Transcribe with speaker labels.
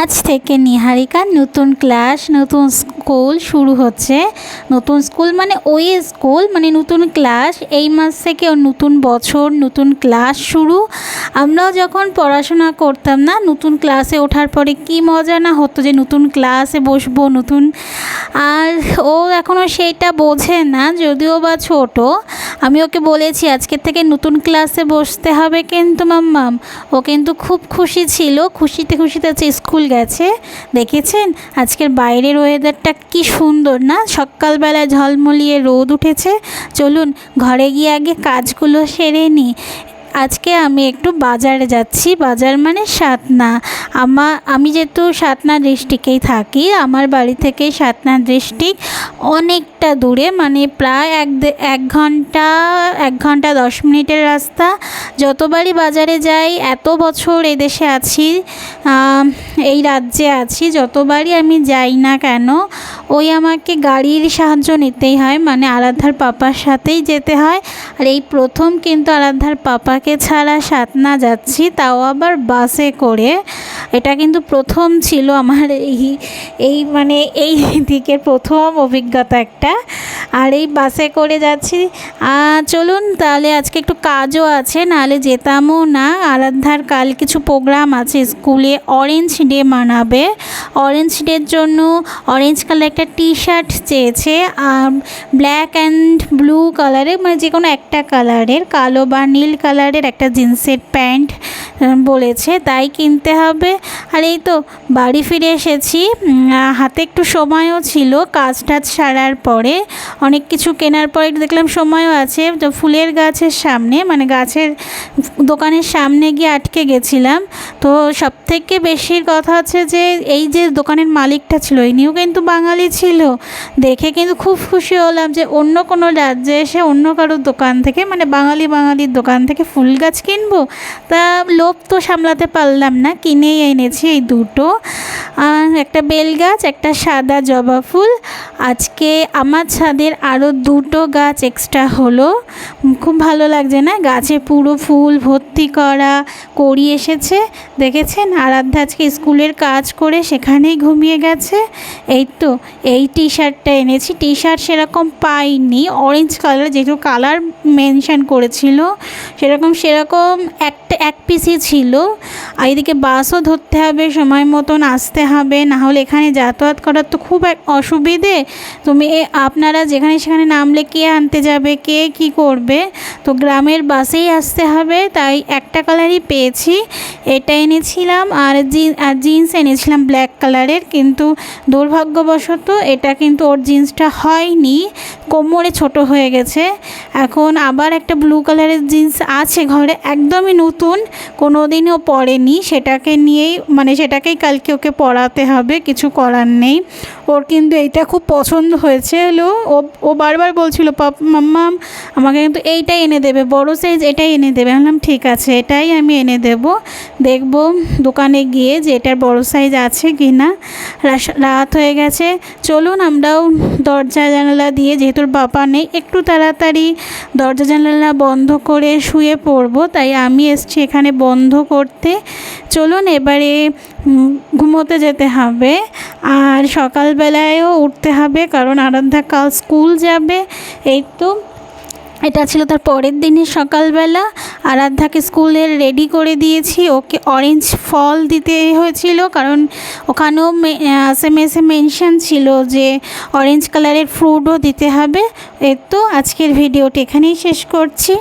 Speaker 1: আজ থেকে নিহারিকার নতুন ক্লাস, নতুন স্কুল শুরু হচ্ছে। নতুন স্কুল মানে ওই স্কুল মানে নতুন ক্লাস। এই মাস থেকে ওর নতুন বছর, নতুন ক্লাস শুরু। আমরাও যখন পড়াশোনা করতাম না, নতুন ক্লাসে ওঠার পরে কি মজা না হতো যে নতুন ক্লাসে বসবো, নতুন। আর ও এখনও সেইটা বোঝে না, যদিও বা ছোট। আমি ওকে বলেছি আজকের থেকে নতুন ক্লাসে বসতে হবে কিন্তু মাম্মাম। ও কিন্তু খুব খুশি ছিল। খুশিতে খুশিতে আজকে স্কুল গেছে। দেখেছেন? আজকের বাইরের ওয়েদারটা কি সুন্দর, না? সকালবেলা ঝলমলিয়ে রোদ উঠেছে। চলুন, ঘরে গিয়ে আগে কাজগুলো সেরে নিই। আজকে আমি একটু বাজারে যাচ্ছি। বাজার মানে সাতনা। আমার আমি যেহেতু সাতনা ডিস্ট্রিক্টেই থাকি, আমার বাড়ি থেকে সাতনা ডিস্ট্রিক্ট অনেকটা দূরে মানে প্রায় এক এক ঘণ্টা এক ঘণ্টা দশ মিনিটের রাস্তা। যতবারই বাজারে যাই, এত বছর এদেশে আছি এই রাজ্যে আছি যতবারই আমি যাই না কেন, ওই আমাকে গাড়ির সাহায্য নিতেই হয় মানে আরাধ্যার পাপার সাথেই যেতে হয়। আর এই প্রথম কিন্তু আরাধ্যার পাপাকে ছাড়া সাতনা যাচ্ছি তাও আবার বাসে করে এটা কিন্তু প্রথম ছিল আমার এই এই মানে এই দিকের প্রথম অভিজ্ঞতা একটা। আর এই বাসে করে যাচ্ছি। চলুন তাহলে আজকে একটু কাজও আছে, নাহলে যেতামও না। আরাধ্যার কাল কিছু প্রোগ্রাম আছে স্কুলে। অরেঞ্জ ডে মানাবে। অরেঞ্জ ডের জন্য অরেঞ্জ কালার একটা টি শার্ট চেয়েছে আর ব্ল্যাক অ্যান্ড ব্লু কালারের মানে যে কোনো একটা কালারের কালো বা নীল কালারের একটা জিন্সের প্যান্ট বলেছে। তাই কিনতে হবে। আর এই তো বাড়ি ফিরে এসেছি। হাতে একটু সময়ও ছিল কাজ টাজ সারার পরে। অনেক কিছু কেনার পরে দেখলাম সময়ও আছে। তো ফুলের গাছের সামনে মানে গাছের দোকানের সামনে গিয়ে আটকে গেছিলাম। তো সব থেকে বেশি কথা হচ্ছে যে, এই যে দোকানের মালিকটা ছিল, ইনিও কিন্তু বাঙালি ছিল। দেখে কিন্তু খুব খুশি হলাম যে অন্য কোনো রাজ্যে এসে অন্য কারোর দোকান থেকে মানে বাঙালি বাঙালির দোকান থেকে ফুল গাছ কিনবো। তা লোভ তো সামলাতে পারলাম না, কিনেই এনেছি এই দুটো। একটা বেল গাছ, একটা সাদা জবা ফুল। আজকে আমার ছাদের আরও দুটো গাছ এক্সট্রা হলো। খুব ভালো লাগছে না? গাছে পুরো ফুল ভর্তি করা করি এসেছে। দেখেছেন? আরাধ্যা আজকে স্কুলের কাজ করে সেখানেই ঘুমিয়ে গেছে। এই তো, এই টি শার্টটা এনেছি। টি শার্ট সেরকম পাইনি। অরেঞ্জ কালার যেহেতু কালার মেনশন করেছিল, সেরকম সেরকম একটা, এক পিসই ছিল। আর এদিকে বাসও ধরতে হবে, সময় মতন আসতে হবে। না হলে এখানে যাতায়াত করার তো খুব এক অসুবিধে। তুমি আপনারা যেখানে সেখানে নামলে কে আনতে যাবে, কে কি করবে? তো গ্রামের বাসেই আসতে হবে, তাই একটা কালারই পেয়েছি। এটা এনেছিলাম আর আর জিন্স এনেছিলাম ব্ল্যাক কালারের, কিন্তু দুর্ভাগ্যবশত এটা কিন্তু ওর জিন্সটা হয়নি। কোমরে ছোট হয়ে গেছে। এখন আবার একটা ব্লু কালারের জিন্স আছে ঘরে, একদমই নতুন কোনো দিনও পরেনি। সেটাকে নিয়েই মানে সেটাকেই কালকে ওকে পরাতে হবে, কিছু করার নেই। ওর কিন্তু এইটা খুব পছন্দ হয়েছে হলো ও ও বারবার বলছিল, পাপ মাম্মাম আমাকে কিন্তু এইটাই এনে দেবে, বড় সাইজ এটাই এনে দেবে। বললাম, ঠিক আছে, এটাই আমি এনে দেব। দেখব দোকানে গিয়ে যে এটার বড় সাইজ আছে কি না। রাত হয়ে গেছে। চলুন, আমরাও দরজা জানালা দিয়ে, যেহেতু বাবা নেই, একটু তাড়াতাড়ি দরজা জানালা বন্ধ করে শুয়ে পড়ব। তাই আমি এসছি এখানে বন্ধ করতে। চলুন, এবারে উম, ঘুমোতে যেতে হবে আর সকালবেলায়ও উঠতে হবে কারণ আরাধ্যা কাল স্কুল যাবে। এই তো এটা ছিল তার পরের দিনের সকালবেলা। আরাধ্যাকে স্কুলের রেডি করে দিয়েছি। ওকে অরেঞ্জ ফল দিতে হয়েছিল কারণ ওখানেও এস এম এসে মেনশন ছিল যে অরেঞ্জ কালারের ফ্রুটও দিতে হবে। এই তো আজকের ভিডিওটি এখানেই শেষ করছি।